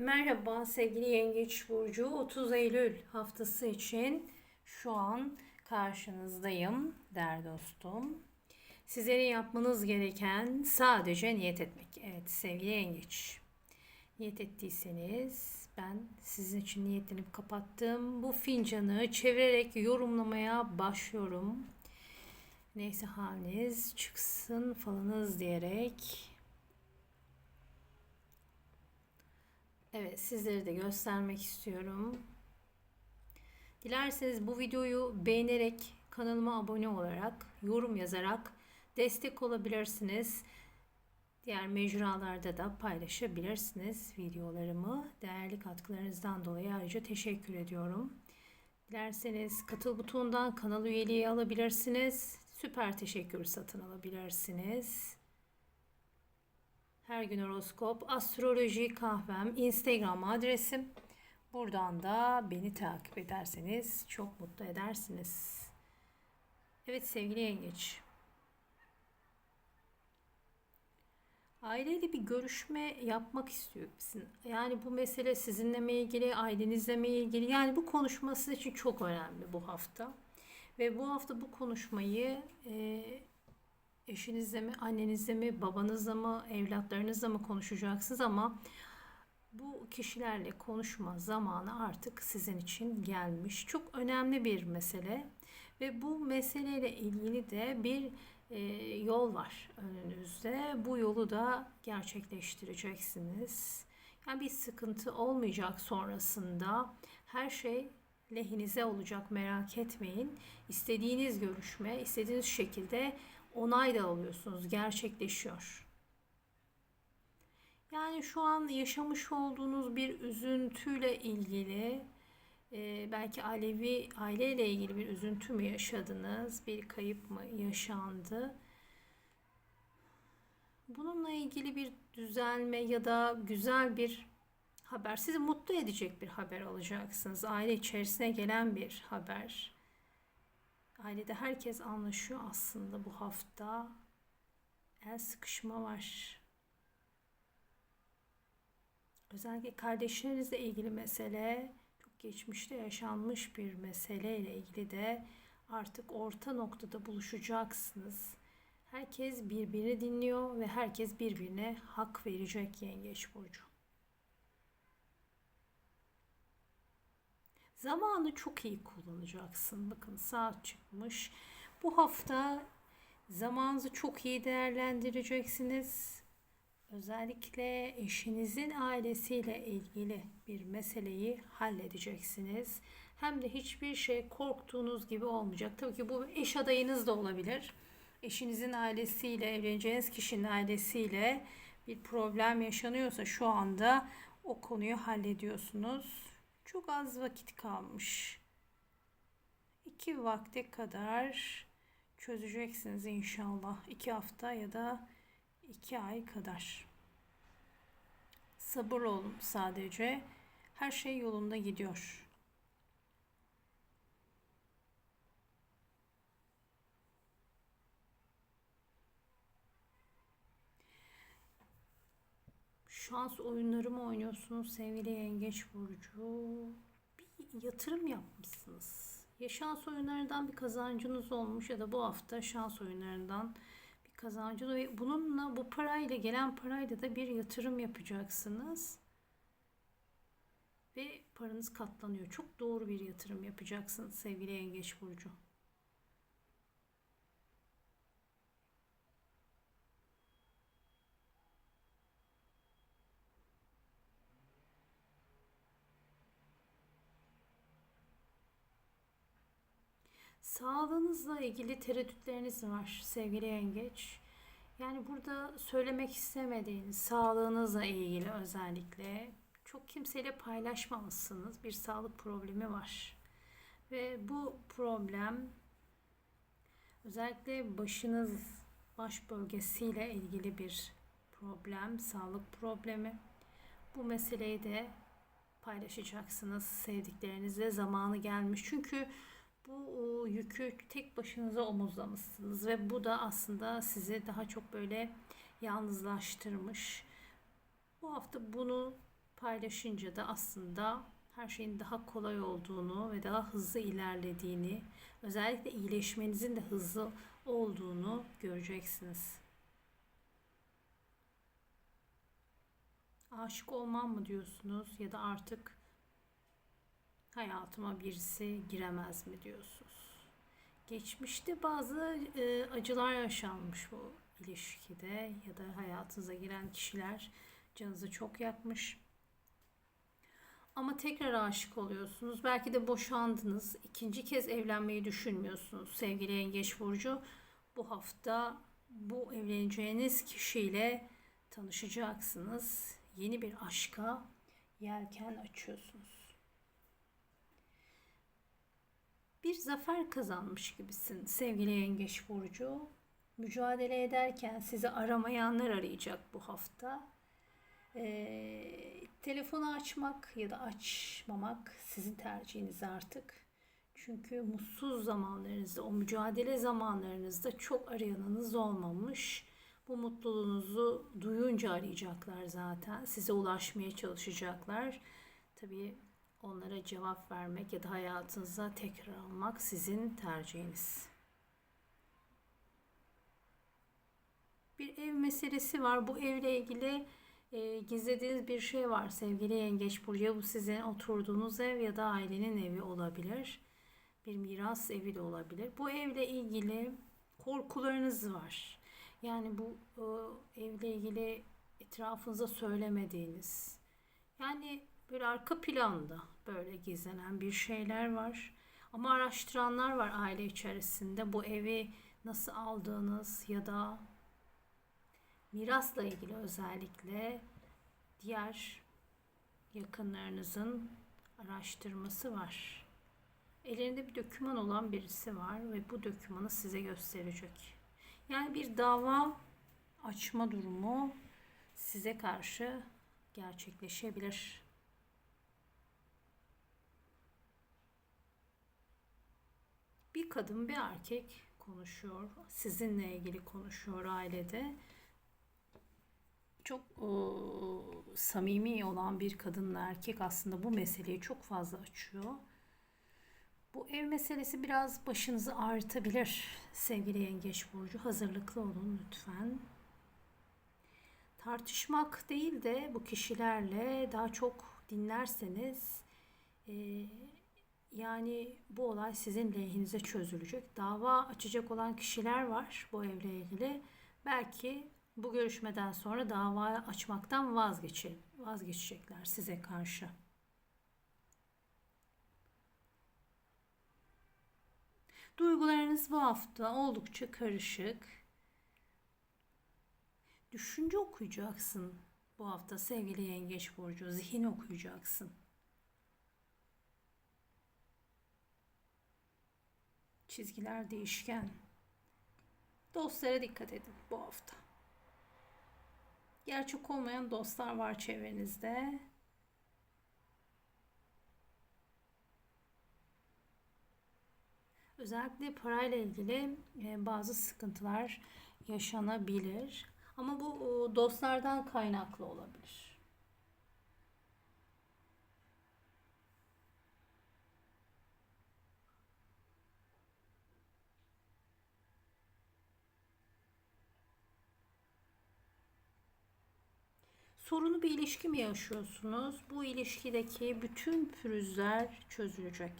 Merhaba sevgili Yengeç Burcu. 30 Eylül haftası için şu an karşınızdayım der dostum. Sizlerin yapmanız gereken sadece niyet etmek. Evet sevgili Yengeç. Niyet ettiyseniz ben sizin için niyetlenip kapattım. Bu fincanı çevirerek yorumlamaya başlıyorum. Neyse haliniz çıksın falınız diyerek Evet, sizleri de göstermek istiyorum. Dilerseniz bu videoyu beğenerek, kanalıma abone olarak, yorum yazarak destek olabilirsiniz. Diğer mecralarda da paylaşabilirsiniz videolarımı. Değerli katkılarınızdan dolayı ayrıca teşekkür ediyorum. Dilerseniz katıl butonundan kanal üyeliği alabilirsiniz. Süper teşekkür satın alabilirsiniz. Her gün horoskop, astroloji kahvem, Instagram adresim. Buradan da beni takip ederseniz çok mutlu edersiniz. Evet sevgili yengeç. Aileyle bir görüşme yapmak istiyor musun? Yani bu mesele sizinle mi ilgili, ailenizle mi ilgili? Yani bu konuşma sizin için çok önemli bu hafta. Ve bu hafta bu konuşmayı e, eşinizle mi, annenizle mi, babanızla mı, evlatlarınızla mı konuşacaksınız ama bu kişilerle konuşma zamanı artık sizin için gelmiş. Çok önemli bir mesele ve bu meseleyle ilgili de bir e, yol var önünüzde. Bu yolu da gerçekleştireceksiniz. Yani bir sıkıntı olmayacak sonrasında. Her şey lehinize olacak merak etmeyin. İstediğiniz görüşme, istediğiniz şekilde onay da alıyorsunuz. Gerçekleşiyor. Yani şu an yaşamış olduğunuz bir üzüntüyle ilgili e, belki ailevi aileyle ilgili bir üzüntü mü yaşadınız? Bir kayıp mı yaşandı? Bununla ilgili bir düzelme ya da güzel bir haber, sizi mutlu edecek bir haber alacaksınız. Aile içerisine gelen bir haber. Ailede herkes anlaşıyor aslında bu hafta. El sıkışma var. Özellikle kardeşlerinizle ilgili mesele, çok geçmişte yaşanmış bir meseleyle ilgili de artık orta noktada buluşacaksınız. Herkes birbirini dinliyor ve herkes birbirine hak verecek Yengeç burcu. Zamanı çok iyi kullanacaksın. Bakın saat çıkmış. Bu hafta zamanınızı çok iyi değerlendireceksiniz. Özellikle eşinizin ailesiyle ilgili bir meseleyi halledeceksiniz. Hem de hiçbir şey korktuğunuz gibi olmayacak. Tabii ki bu eş adayınız da olabilir. Eşinizin ailesiyle, evleneceğiniz kişinin ailesiyle bir problem yaşanıyorsa şu anda o konuyu hallediyorsunuz. Çok az vakit kalmış. İki vakte kadar çözeceksiniz inşallah. İki hafta ya da iki ay kadar. Sabır olun sadece. Her şey yolunda gidiyor. Şans oyunları mı oynuyorsunuz sevgili Yengeç Burcu? Bir yatırım yapmışsınız. Ya şans oyunlarından bir kazancınız olmuş ya da bu hafta şans oyunlarından bir kazancınız ve bununla bu parayla gelen parayla da bir yatırım yapacaksınız. Ve paranız katlanıyor. Çok doğru bir yatırım yapacaksınız sevgili Yengeç Burcu. Sağlığınızla ilgili tereddütleriniz var sevgili yengeç. Yani burada söylemek istemediğiniz sağlığınızla ilgili özellikle çok kimseyle paylaşmamışsınız. Bir sağlık problemi var. Ve bu problem özellikle başınız baş bölgesiyle ilgili bir problem, sağlık problemi. Bu meseleyi de paylaşacaksınız sevdiklerinizle zamanı gelmiş. Çünkü bu yükü tek başınıza omuzlamışsınız ve bu da aslında sizi daha çok böyle yalnızlaştırmış. Bu hafta bunu paylaşınca da aslında her şeyin daha kolay olduğunu ve daha hızlı ilerlediğini, özellikle iyileşmenizin de hızlı olduğunu göreceksiniz. Aşık olmam mı diyorsunuz ya da artık hayatıma birisi giremez mi diyorsunuz? Geçmişte bazı e, acılar yaşanmış bu ilişkide ya da hayatınıza giren kişiler canınızı çok yakmış. Ama tekrar aşık oluyorsunuz. Belki de boşandınız. İkinci kez evlenmeyi düşünmüyorsunuz. Sevgili Yengeç Burcu bu hafta bu evleneceğiniz kişiyle tanışacaksınız. Yeni bir aşka yelken açıyorsunuz. Bir zafer kazanmış gibisin sevgili Yengeç Burcu. Mücadele ederken sizi aramayanlar arayacak bu hafta. Ee, telefonu açmak ya da açmamak sizin tercihiniz artık. Çünkü mutsuz zamanlarınızda, o mücadele zamanlarınızda çok arayanınız olmamış. Bu mutluluğunuzu duyunca arayacaklar zaten. Size ulaşmaya çalışacaklar. Tabii onlara cevap vermek ya da hayatınıza tekrar almak sizin tercihiniz. Bir ev meselesi var. Bu evle ilgili e, gizlediğiniz bir şey var sevgili Yengeç Burcu. Bu sizin oturduğunuz ev ya da ailenin evi olabilir. Bir miras evi de olabilir. Bu evle ilgili korkularınız var. Yani bu e, evle ilgili etrafınıza söylemediğiniz. Yani böyle arka planda böyle gizlenen bir şeyler var. Ama araştıranlar var aile içerisinde. Bu evi nasıl aldığınız ya da mirasla ilgili özellikle diğer yakınlarınızın araştırması var. Ellerinde bir döküman olan birisi var ve bu dökümanı size gösterecek. Yani bir dava açma durumu size karşı gerçekleşebilir. Bir kadın bir erkek konuşuyor. Sizinle ilgili konuşuyor ailede çok e, samimi olan bir kadınla erkek aslında bu meseleyi çok fazla açıyor. Bu ev meselesi biraz başınızı ağrıtabilir sevgili Yengeç Burcu. Hazırlıklı olun lütfen. Tartışmak değil de bu kişilerle daha çok dinlerseniz e, yani bu olay sizin lehinize çözülecek. Dava açacak olan kişiler var bu evle ilgili. Belki bu görüşmeden sonra dava açmaktan vazgeçe, vazgeçecekler size karşı. Duygularınız bu hafta oldukça karışık. Düşünce okuyacaksın bu hafta sevgili Yengeç Burcu. Zihin okuyacaksın. Çizgiler değişken. Dostlara dikkat edin bu hafta. Gerçek olmayan dostlar var çevrenizde. Özellikle parayla ilgili e, bazı sıkıntılar yaşanabilir. Ama bu dostlardan kaynaklı olabilir. Sorunu bir ilişki mi yaşıyorsunuz? Bu ilişkideki bütün pürüzler çözülecek.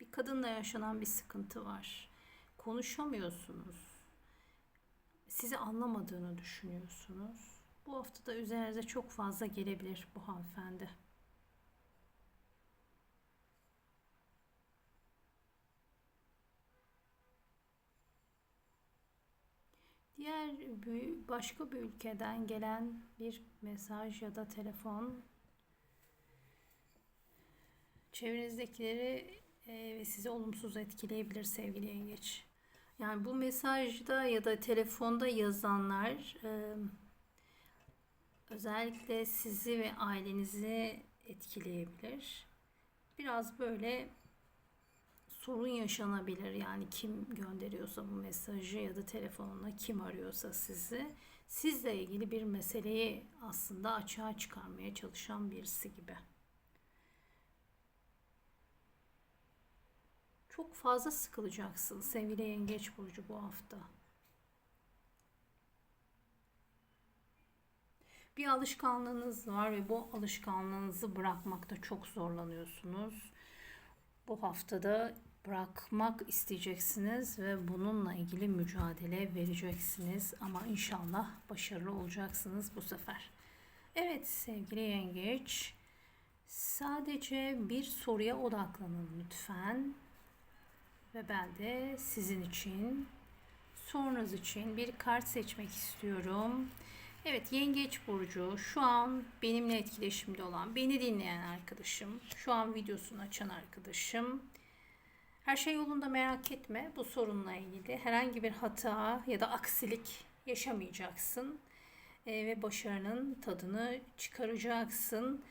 Bir kadınla yaşanan bir sıkıntı var. Konuşamıyorsunuz. Sizi anlamadığını düşünüyorsunuz. Bu haftada üzerinize çok fazla gelebilir bu hanımefendi. Diğer başka bir ülkeden gelen bir mesaj ya da telefon çevrenizdekileri e, ve sizi olumsuz etkileyebilir sevgili yengeç. Yani bu mesajda ya da telefonda yazanlar e, özellikle sizi ve ailenizi etkileyebilir. Biraz böyle sorun yaşanabilir. Yani kim gönderiyorsa bu mesajı ya da telefonla kim arıyorsa sizi sizle ilgili bir meseleyi aslında açığa çıkarmaya çalışan birisi gibi. Çok fazla sıkılacaksın sevgili Yengeç Burcu bu hafta. Bir alışkanlığınız var ve bu alışkanlığınızı bırakmakta çok zorlanıyorsunuz. Bu haftada bırakmak isteyeceksiniz ve bununla ilgili mücadele vereceksiniz ama inşallah başarılı olacaksınız bu sefer. Evet sevgili yengeç sadece bir soruya odaklanın lütfen ve ben de sizin için sonranız için bir kart seçmek istiyorum. Evet Yengeç Burcu şu an benimle etkileşimde olan, beni dinleyen arkadaşım, şu an videosunu açan arkadaşım. Her şey yolunda merak etme. Bu sorunla ilgili herhangi bir hata ya da aksilik yaşamayacaksın. Ee, ve başarının tadını çıkaracaksın.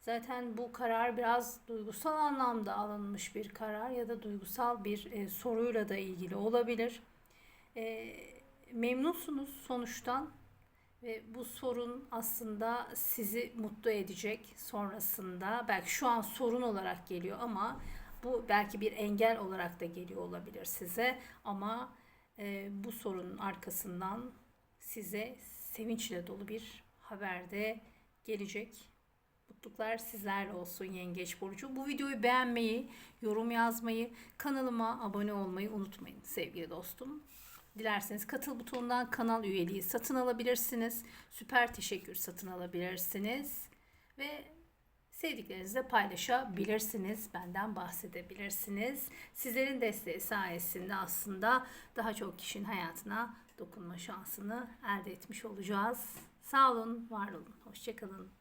Zaten bu karar biraz duygusal anlamda alınmış bir karar ya da duygusal bir e, soruyla da ilgili olabilir. E, memnunsunuz sonuçtan ve bu sorun aslında sizi mutlu edecek sonrasında. Belki şu an sorun olarak geliyor ama bu belki bir engel olarak da geliyor olabilir size. Ama e, bu sorunun arkasından size sevinçle dolu bir haber de gelecek. Mutluluklar sizlerle olsun Yengeç Burcu. Bu videoyu beğenmeyi, yorum yazmayı, kanalıma abone olmayı unutmayın sevgili dostum. Dilerseniz katıl butonundan kanal üyeliği satın alabilirsiniz. Süper teşekkür satın alabilirsiniz. Ve sevdiklerinizle paylaşabilirsiniz. Benden bahsedebilirsiniz. Sizlerin desteği sayesinde aslında daha çok kişinin hayatına dokunma şansını elde etmiş olacağız. Sağ olun, var olun. Hoşçakalın.